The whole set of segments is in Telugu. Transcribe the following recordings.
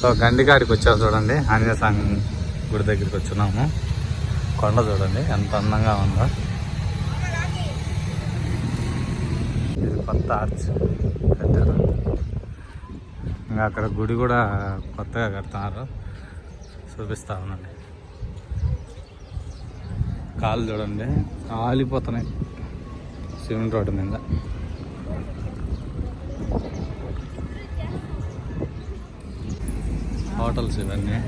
సో గండికాడికి వచ్చాము చూడండి. ఆంజనేయ స్వామి గుడి దగ్గరికి వచ్చున్నాము కొండ చూడండి ఎంత అందంగా ఉందో. ఇది కొత్త ఆర్చ్ కట్టారు. ఇంకా అక్కడ గుడి కూడా కొత్తగా కడుతున్నారు. చూపిస్తా ఉండండి. కాలు చూడండి కాలిపోతున్నాయి. సిమెంట్ రోడ్డు మీద. హోటల్స్ ఇవన్నీ.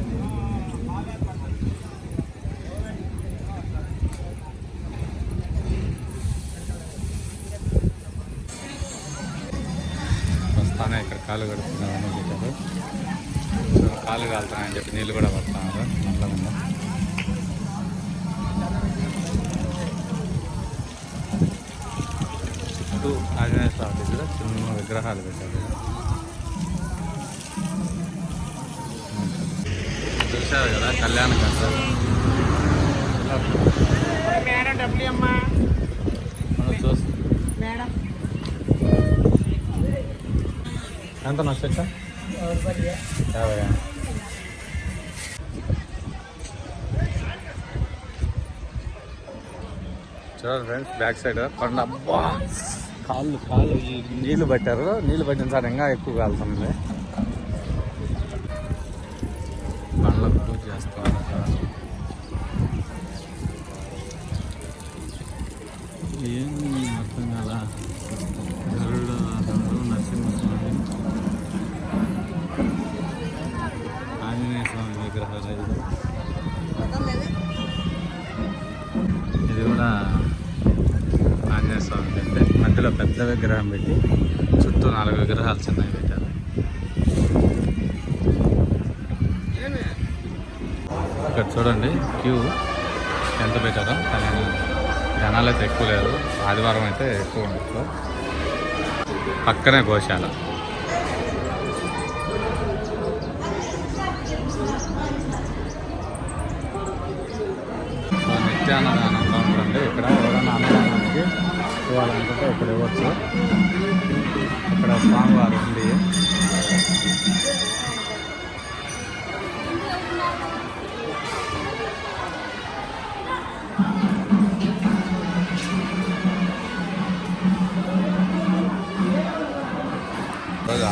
వస్తానే ఇక్కడ కాలు కడుతున్నామని చెప్పారు కాలు కాలుతున్నాయని చెప్పి నీళ్ళు కూడా పడుతున్నారు. నల్లగా చుట్టూ ఆంజనేయ స్వామి దగ్గర చిన్న విగ్రహాలు పెట్టారు. చూశారు కదా కళ్యాణ కట్ట ఎంత నచ్చచ్చా యాభై. చూడండి ఫ్రెండ్స్ బ్యాక్ సైడ్ కొండ. అబ్బా! కాళ్ళు కాళ్ళు నీళ్ళు పట్టారు. నీళ్ళు పట్టిన సార్ ఇంకా ఎక్కువ కాలుతుంది. బండ్లకు పూజ చేస్తారు ఏం అర్థం కదా గరుడ వాహనుడు నరసింహస్వామి ఆంజనేయ స్వామి విగ్రహాలు ఇది ఇది కూడా ఆంజనేయ స్వామి అంటే మధ్యలో పెద్ద విగ్రహం పెట్టి చుట్టూ నాలుగు విగ్రహాలు చిన్నవి ఇక్కడ చూడండి క్యూ ఎంత పెట్టారో. కానీ జనాలు అయితే ఎక్కువ లేదు ఆదివారం అయితే ఎక్కువ ఉండదు పక్కనే గోశాల. సో నిత్యాన్నదానం కౌంటర్ ఇక్కడ ఎవరైనా అన్నదానానికి ఇవ్వాలనుకుంటే ఇక్కడ ఇవ్వచ్చు. ఇక్కడ స్వామివారు ఉంది.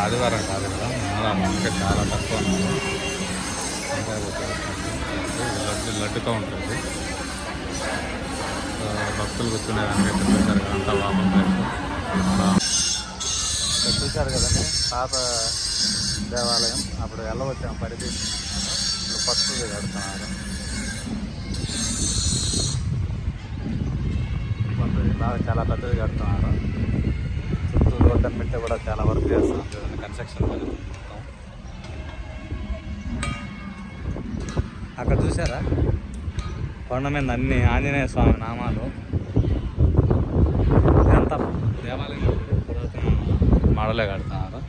ఆదివారం కాదు కదా. మళ్ళా మనకి చాలా తక్కువ ఉన్నారు లడ్డు లడ్డుగా ఉంటుంది. భక్తులు కూర్చునే దానికి ఇక్కడ చూశారు కదా అంతా వాపం చూశారు కదండి పాత దేవాలయం. అప్పుడు వెళ్ళవచ్చాము పరిధి. ఇప్పుడు పట్టుది కడుతున్నారు. కొత్తది బాగా చాలా పెద్దది కడుతున్నారు. రోడ్డు మిట్ట కూడా చాలా వర్క్ చేస్తున్నారు. చూడండి కన్స్ట్రక్షన్ పని అక్కడ చూసారా కొండ మీద అన్ని ఆంజనేయ స్వామి నామాలు. ఎంత దేవాలయం పురాతన మడలే కడుతున్నారు.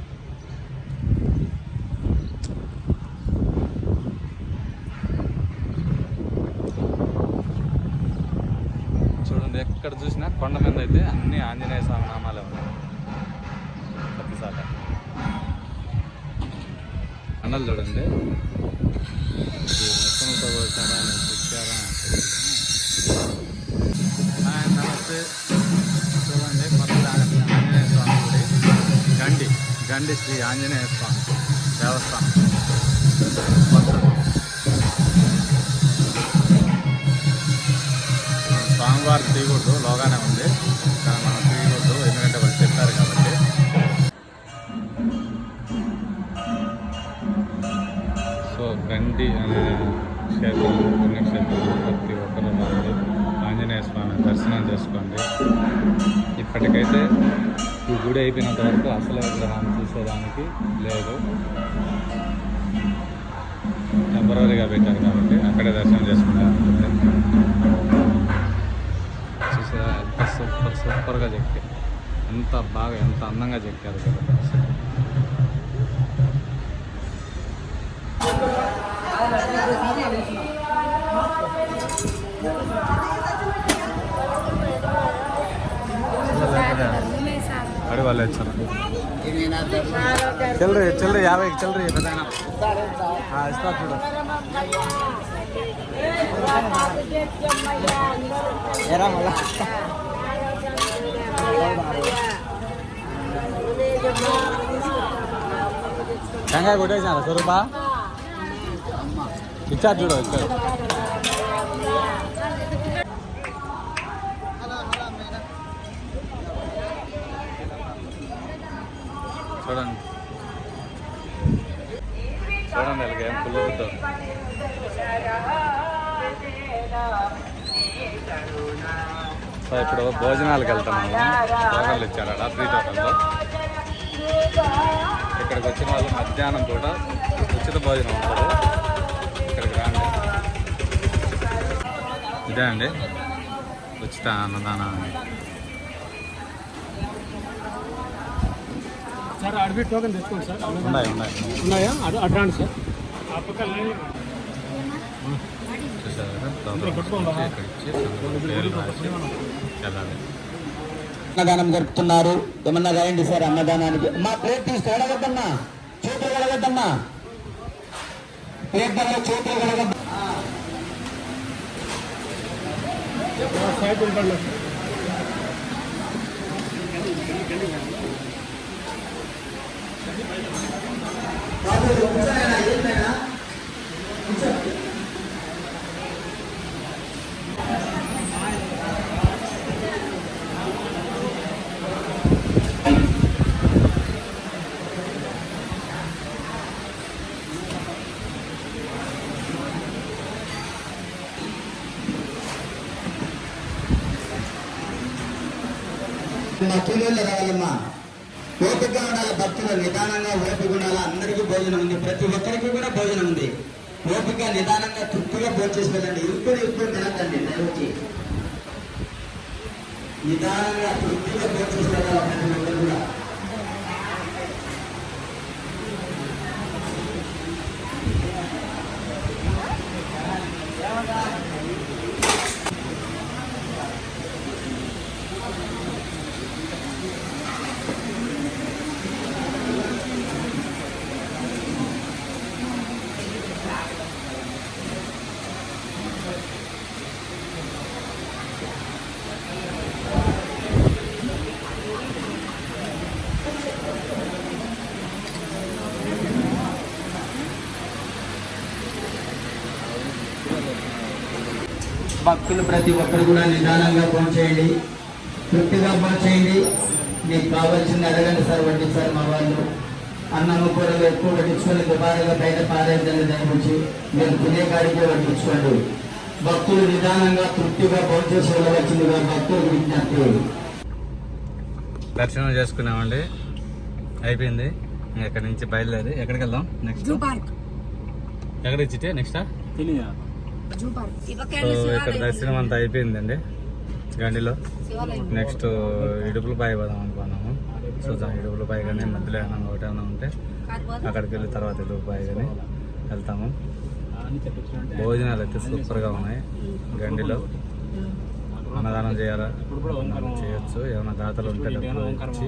చూడండి ఎక్కడ చూసినా కొండ మీద అయితే అన్ని ఆంజనేయ స్వామి నామాలే ఉన్నాయి. కొండలు చూడండి. ఇది తెచ్చారా నమస్తే చూడండి కొత్త ఆంజనేయ స్వామి గుడి గండి గండి శ్రీ ఆంజనేయ స్వామి దేవస్థానం. కొత్తది స్వామివారు లోగానే ఉంది. క్షేత్రం పుణ్యక్షేత్రం ప్రతి ఒక్కరు రండి ఆంజనేయ స్వామి దర్శనం చేసుకోండి ఇప్పటికైతే ఈ గుడి అయిపోయినంత వరకు అసలు విగ్రహాన్ని చూసేదానికి లేదు. టెంపరీగా పెట్టారు కాబట్టి అక్కడే దర్శనం చేసుకుంటారు చూసారా? ఎంత సూపర్ సూపర్గా చెక్కారు ఎంత బాగా ఎంత అందంగా చెక్కారు కదా. అడుగు వాళ్ళు వచ్చారు చిల్లర చిల్లర యాభై చిల్లర పెద్దాయన. ఆ, ఇస్తా చూడు టెంకాయ కొట్టేసినారా స్వరూప ఇచ్చారు చూడు ఇచ్చారు చూడండి. చూడండి అలాగే ఏం పుల్లు సో ఇప్పుడు భోజనాలకు వెళ్తున్నాము టోకన్లు ఇచ్చారు అక్కడ ఫ్రీ టోకన్లు. ఇక్కడికి వచ్చిన వాళ్ళు మధ్యాహ్నం కూడా ఉచిత భోజనం ఉంటుంది. ఇదే అండి. ఉచిత అన్నదానం సార్ అడవి టోకెన్ తీసుకోండి సార్. ఉన్నాయి సార్. అన్నదానం జరుపుతున్నారు. ఏమన్నా రాయండి సార్ అన్నదానానికి. మా ప్లేట్ తీసి ఎడగద్దమ్మా చేతులు కడగద్దమ్మా ప్లేట్ దగ్గర చేతులు కడగద్ద సైడ్ మా కూలీళ్ళు రావాలమ్మా ఓపిక ఉండాలి భక్తులు నిదానంగా ఓపిక ఉండాలి. అందరికీ భోజనం ఉంది. ప్రతి ఒక్కరికి కూడా భోజనం ఉంది. ఓపిక నిదానంగా తృప్తిగా భోజనం వెళ్ళండి. ఇప్పుడు ఇప్పుడు తినద్దండి దయవచ్చి నిదానంగా తృప్తిగా భోజనం వెళ్ళాలి ప్రతి ఒక్కరు కూడా. భక్తులు ప్రతి ఒక్కరు కూడా నిదానంగా చేయండి. తృప్తిగా చేయండి. మీకు కావాల్సింది అడగండి సార్ వడ్డించారు మా వాళ్ళు. అన్నము కూరలు ఎక్కువ వడ్డించుకొని దుబారాగా బయట పారేద్దని దయచి మీరు తినే కాడికే వడ్డించుకోండి. భక్తులు నిదానంగా తృప్తిగా భోంచేసి వెళ్ళవలసిందిగా భక్తులకు విజ్ఞప్తి. దర్శనం చేసుకున్నామండి. అయిపోయింది. ఇంకా ఇక్కడ నుంచి బయలుదేరి ఎక్కడికి వెళ్దాం? Next zoo park. ఎక్కడ ఇచ్చితే నెక్స్ట్ తెలియదా సో ఇక్కడ దర్శనం అంతా అయిపోయిందండి. గండిలో. నెక్స్ట్ ఇడుపులపాయ పోదాం అనుకున్నాము. చూద్దాం ఇడుపులపాయ కానీ మధ్యలో ఏమైనా ఒకటి ఏమైనా ఉంటే అక్కడికి వెళ్ళి తర్వాత ఇడుపులపాయ కానీ వెళ్తాము. భోజనాలు అయితే సూపర్గా ఉన్నాయి. గండిలో. అన్నదానం చేయాలా? చేయొచ్చు. ఏమైనా దాతలు ఉంటే డబ్బులు ఇచ్చి.